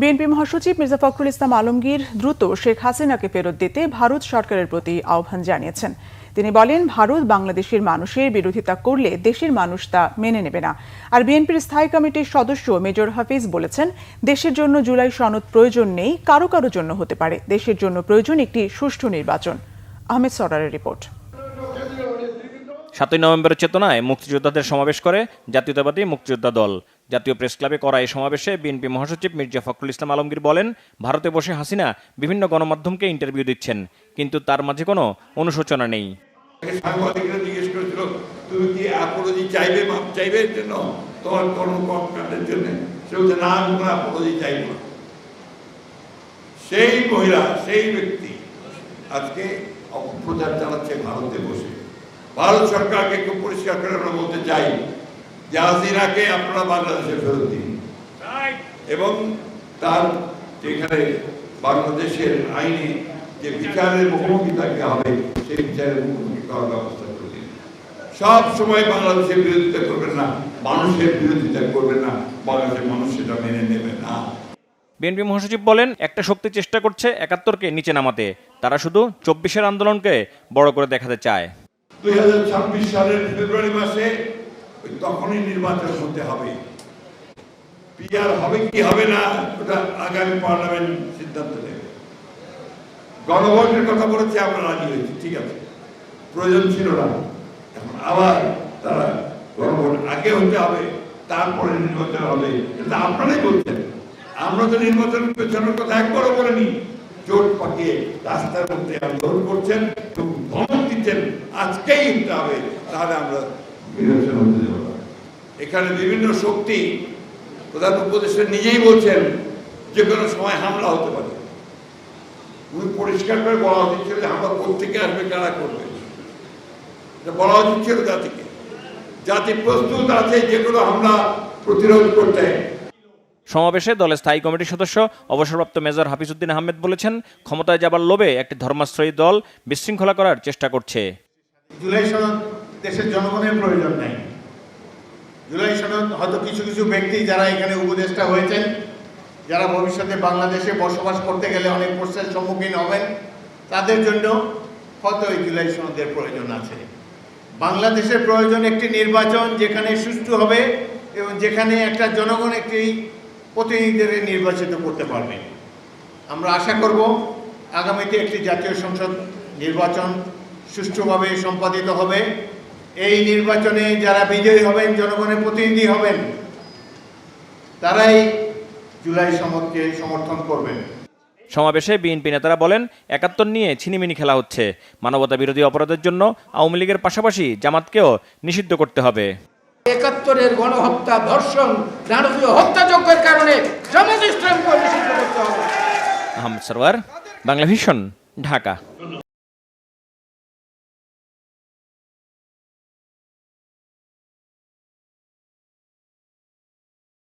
BNP মহাসচিব মির্জা ফখরুল ইসলাম আলমগীর দ্রুত শেখ হাসিনাকে ফেরত দিতে ভারত সরকারের প্রতি আহ্বান জানিয়েছেন। তিনি বলেন, ভারত বাংলাদেশের মানুষের বিরোধিতা করলে দেশের মানুষ তা মেনে নেবে না। আর বিএনপির স্থায়ী কমিটির সদস্য মেজর হাফিজ বলেছেন, দেশের জন্য জুলাই সনদ প্রয়োজন নেই, কারও কারও জন্য হতে পারে। দেশের জন্য প্রয়োজন একটি সুষ্ঠু নির্বাচন। আহমেদ সরারের রিপোর্ট। সাতই নভেম্বরের চেতনায় মুক্তিযোদ্ধাদের সমাবেশ করে জাতীয়তাবাদী মুক্তিযোদ্ধা দল। জাতীয় প্রেস ক্লাবে করা এই সমাবেশে বিএনপি মহাসচিব মির্জা ফখরুল ইসলাম আলমগীর বলেন, ভারতে বসে হাসিনা বিভিন্ন গণমাধ্যমকে ইন্টারভিউ দিচ্ছেন, কিন্তু তার মাঝে কোনো অনুশোচনা নেই। সেই মহিলা, সেই ব্যক্তি আজকে অপপ্রচার চালাচ্ছে ভারতে বসে। ভারত সরকারকে খুব পরিষ্কার করে আমরা বলতে চাই হাসিনাকে আপনারা বাংলাদেশে ফেরত দিন। এবং তার যেখানে বাংলাদেশের আইনে যে বিচারের মুখোমুখি তাকে হবে সেই বিচারের মুখোমুখি করার ব্যবস্থা করে সব সময় বাংলাদেশের বিরোধিতা করবেন না মানুষের বিরোধিতা করবেন না বাংলাদেশের মানুষ সেটা মেনে নেবে না। বিএনপি মহাসচিব বলেন একটা শক্তি চেষ্টা করছে একাত্তরকে নিচে নামাতে। তারা শুধু চব্বিশের আন্দোলনকে বড় করে দেখাতে চায়। দুই হাজার ছাব্বিশ সালের ফেব্রুয়ারি মাসে ওই তখনই নির্বাচন হতে হবে। পিআর হবে কি হবে না, ওটা আগামী পার্লামেন্ট সিদ্ধান্ত নেবে। গণভোটের কথা বলেছে, আমরা রাজি হয়েছি, ঠিক আছে। প্রয়োজন ছিল না। এখন আবার তারা গণভোট আগে হতে হবে, তারপরে নির্বাচন হবে, এটা আপনারাই বলছেন। আমরা তো নির্বাচন পেছনের কথা একবারও বলিনি। জোট পাকিয়ে রাস্তার মধ্যে আন্দোলন করছেন এবং ধমক দিচ্ছেন, আজকেই হবে, তাহলে আমরা নির্বাচন এখানে বিভিন্ন শক্তি প্রধান উপদেষ্টা নিজেই বলছেন যে কোনো সময় হামলা হতে পারে। উনি পরিষ্কার করে বলা উচিত ছিল যে হামলা কোথেকে আসবে কারা করবে? বলা উচিত ছিল জাতিকে। জাতি প্রস্তুত আছে যেগুলো হামলা প্রতিরোধ করতে। সমাবেশে দলের স্থায়ী কমিটির সদস্য অবসরপ্রাপ্ত মেজর হাফিজউদ্দিন আহমেদ বলেছেন ক্ষমতায় যাবার লোভে একটি ধর্মাশ্রয়ী দল বিশৃঙ্খলা করার চেষ্টা করছে। জুলাই সনদ দেশের জনগণের প্রয়োজন নাই। জুলাই সনদ হয়তো কিছু কিছু ব্যক্তি যারা এখানে উপদেষ্টা হয়েছেন, যারা ভবিষ্যতে বাংলাদেশে বসবাস করতে গেলে অনেক প্রশ্নের সম্মুখীন হবেন, তাদের জন্য হয়তো এই জুলাই সনদের প্রয়োজন আছে। বাংলাদেশের প্রয়োজন একটি নির্বাচন যেখানে সুষ্ঠু হবে এবং যেখানে একটা জনগণ একটি প্রতিনিধিদের নির্বাচিত করতে পারবে। আমরা আশা করব আগামীতে একটি জাতীয় সংসদ নির্বাচন সুষ্ঠুভাবে সম্পাদিত হবে। এই নির্বাচনে যারা বিজয়ী হবেন জনগণের প্রতিনিধি হবেন তারাই জুলাই সমরকে সমর্থন করবেন। সমাবেশে বিএনপি নেতারা বলেন একাত্তর নিয়ে ছিনিমিনি খেলা হচ্ছে। মানবতা বিরোধী অপরাধের জন্য আওয়ামী লীগের পাশাপাশি জামাতকেও নিষিদ্ধ করতে হবে। একাত্তরের গণহত্যা ধর্ষণ নারকীয় হত্যাযজ্ঞের কারণে জামাত ইসলামকে নিষিদ্ধ করতে হবে। আহমদ সরওয়ার বাংলা ভিশন ঢাকা।